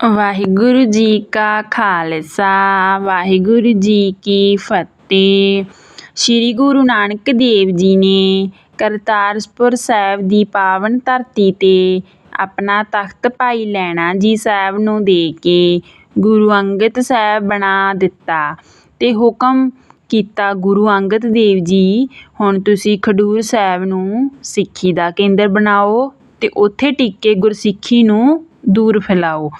ਵਾਹਿਗੁਰੂ ਜੀ ਕਾ ਖਾਲਸਾ, ਵਾਹਿਗੁਰੂ ਜੀ ਕੀ ਫਤਿਹ। ਸ੍ਰੀ ਗੁਰੂ ਨਾਨਕ ਦੇਵ ਜੀ ਨੇ ਕਰਤਾਰਪੁਰ ਸਾਹਿਬ ਦੀ ਪਾਵਨ ਧਰਤੀ 'ਤੇ ਆਪਣਾ ਤਖ਼ਤ ਭਾਈ ਲੈਣਾ ਜੀ ਸਾਹਿਬ ਨੂੰ ਦੇ ਕੇ ਗੁਰੂ ਅੰਗਦ ਸਾਹਿਬ ਬਣਾ ਦਿੱਤਾ ਤੇ ਹੁਕਮ ਕੀਤਾ ਗੁਰੂ ਅੰਗਦ ਦੇਵ ਜੀ, ਹੁਣ ਤੁਸੀਂ ਖਡੂਰ ਸਾਹਿਬ ਨੂੰ ਸਿੱਖੀ ਦਾ ਕੇਂਦਰ ਬਣਾਓ ਤੇ ਉੱਥੇ ਟਿੱਕੇ ਗੁਰਸਿੱਖੀ ਨੂੰ ਦੂਰ ਫੈਲਾਓ।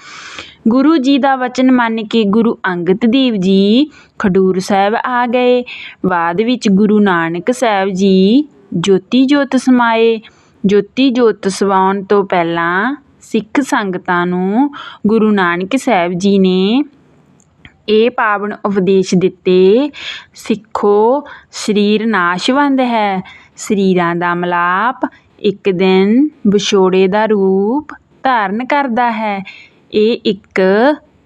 ਗੁਰੂ ਜੀ ਦਾ ਵਚਨ ਮੰਨ ਕੇ ਗੁਰੂ ਅੰਗਦ ਦੇਵ ਜੀ ਖਡੂਰ ਸਾਹਿਬ ਆ ਗਏ। ਬਾਅਦ ਵਿੱਚ ਗੁਰੂ ਨਾਨਕ ਸਾਹਿਬ ਜੀ ਜੋਤੀ ਜੋਤ ਸਮਾਏ। ਜੋਤੀ ਜੋਤ ਸਵਾਉਣ ਤੋਂ ਪਹਿਲਾਂ ਸਿੱਖ ਸੰਗਤਾਂ ਨੂੰ ਗੁਰੂ ਨਾਨਕ ਸਾਹਿਬ ਜੀ ਨੇ ਇਹ ਪਾਵਨ ਉਪਦੇਸ਼ ਦਿੱਤੇ, ਸਿੱਖੋ, ਸਰੀਰ ਨਾਸ਼ਵੰਦ ਹੈ। ਸਰੀਰਾਂ ਦਾ ਮਲਾਪ ਇੱਕ ਦਿਨ ਵਿਛੋੜੇ ਦਾ ਰੂਪ ਧਾਰਨ ਕਰਦਾ ਹੈ। ਇਹ ਇੱਕ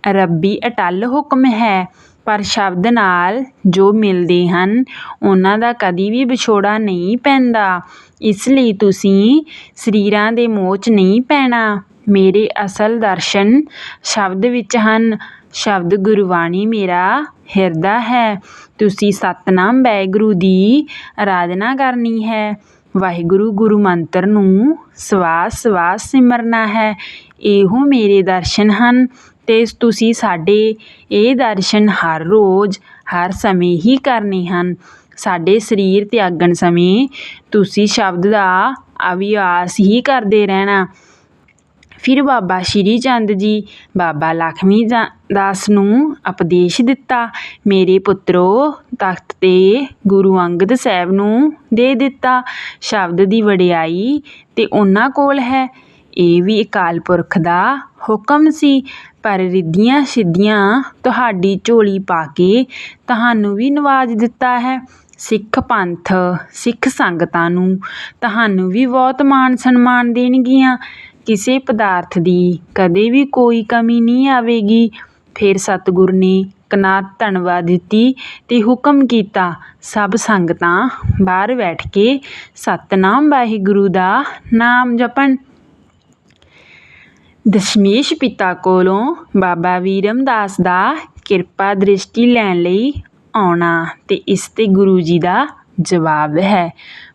ਰੱਬੀ ਅਟੱਲ ਹੁਕਮ ਹੈ। ਪਰ ਸ਼ਬਦ ਨਾਲ ਜੋ ਮਿਲਦੇ ਹਨ, ਉਹਨਾਂ ਦਾ ਕਦੀ ਵੀ ਵਿਛੋੜਾ ਨਹੀਂ ਪੈਂਦਾ। ਇਸ ਲਈ ਤੁਸੀਂ ਸਰੀਰਾਂ ਦੇ ਮੋਹ 'ਚ ਨਹੀਂ ਪੈਣਾ। ਮੇਰੇ ਅਸਲ ਦਰਸ਼ਨ ਸ਼ਬਦ ਵਿੱਚ ਹਨ। ਸ਼ਬਦ ਗੁਰਬਾਣੀ ਮੇਰਾ ਹਿਰਦਾ ਹੈ। ਤੁਸੀਂ ਸਤਨਾਮ ਵਾਹਿਗੁਰੂ ਦੀ ਆਰਾਧਨਾ ਕਰਨੀ ਹੈ। ਵਾਹਿਗੁਰੂ ਗੁਰੂ ਮੰਤਰ ਨੂੰ ਸਵਾਸ ਸਵਾਸ ਸਿਮਰਨਾ ਹੈ। ਇਹੋ ਮੇਰੇ ਦਰਸ਼ਨ ਹਨ ਤੇ ਤੁਸੀਂ ਸਾਡੇ ਇਹ ਦਰਸ਼ਨ ਹਰ ਰੋਜ਼, ਹਰ ਸਮੇਂ ਹੀ ਕਰਨੇ ਹਨ। ਸਾਡੇ ਸਰੀਰ ਤਿਆਗਣ ਸਮੇਂ ਤੁਸੀਂ ਸ਼ਬਦ ਦਾ ਅਭਿਆਸ ਹੀ ਕਰਦੇ ਰਹਿਣਾ। ਫਿਰ ਬਾਬਾ ਸ਼੍ਰੀ ਚੰਦ ਜੀ, ਬਾਬਾ ਲਖਮੀ ਦਾਸ ਨੂੰ ਉਪਦੇਸ਼ ਦਿੱਤਾ, ਮੇਰੇ ਪੁੱਤਰੋ, ਤਖਤ ਤੇ ਗੁਰੂ ਅੰਗਦ ਸਾਹਿਬ ਨੂੰ ਦੇ ਦਿੱਤਾ ਸ਼ਬਦ ਦੀ ਵਡਿਆਈ ਤੇ ਉਹਨਾਂ ਕੋਲ ਹੈ। ਇਹ ਵੀ ਅਕਾਲ ਪੁਰਖ ਦਾ ਹੁਕਮ ਸੀ, ਪਰ ਰਿੱਧੀਆਂ ਸਿੱਧੀਆਂ ਤੁਹਾਡੀ ਝੋਲੀ ਪਾ ਕੇ ਤੁਹਾਨੂੰ ਵੀ ਨਵਾਜ ਦਿੱਤਾ ਹੈ। ਸਿੱਖ ਪੰਥ, ਸਿੱਖ ਸੰਗਤਾਂ ਨੂੰ ਤੁਹਾਨੂੰ ਵੀ ਬਹੁਤ ਮਾਣ ਸਨਮਾਨ ਦੇਣਗੀਆਂ। ਕਿਸੇ ਪਦਾਰਥ ਦੀ ਕਦੇ ਵੀ ਕੋਈ ਕਮੀ ਨਹੀਂ ਆਵੇਗੀ। ਫਿਰ ਸਤਿਗੁਰ ਨੇ ਕਨਾਤ ਧੰਨਵਾਦ ਦਿੱਤੀ ਤੇ ਹੁਕਮ ਕੀਤਾ, ਸਭ ਸੰਗਤਾਂ ਬਾਹਰ ਬੈਠ ਕੇ ਸਤਨਾਮ ਵਾਹਿਗੁਰੂ ਦਾ ਨਾਮ ਜਪਣ। ਦਸ਼ਮੇਸ਼ ਪਿਤਾ ਕੋਲੋਂ ਬਾਬਾ ਵੀਰਮਦਾਸ ਦਾ ਕਿਰਪਾ ਦ੍ਰਿਸ਼ਟੀ ਲੈਣ ਲਈ ਆਉਣਾ ਤੇ ਇਸ ਤੇ ਗੁਰੂ ਜੀ ਦਾ ਜਵਾਬ ਹੈ।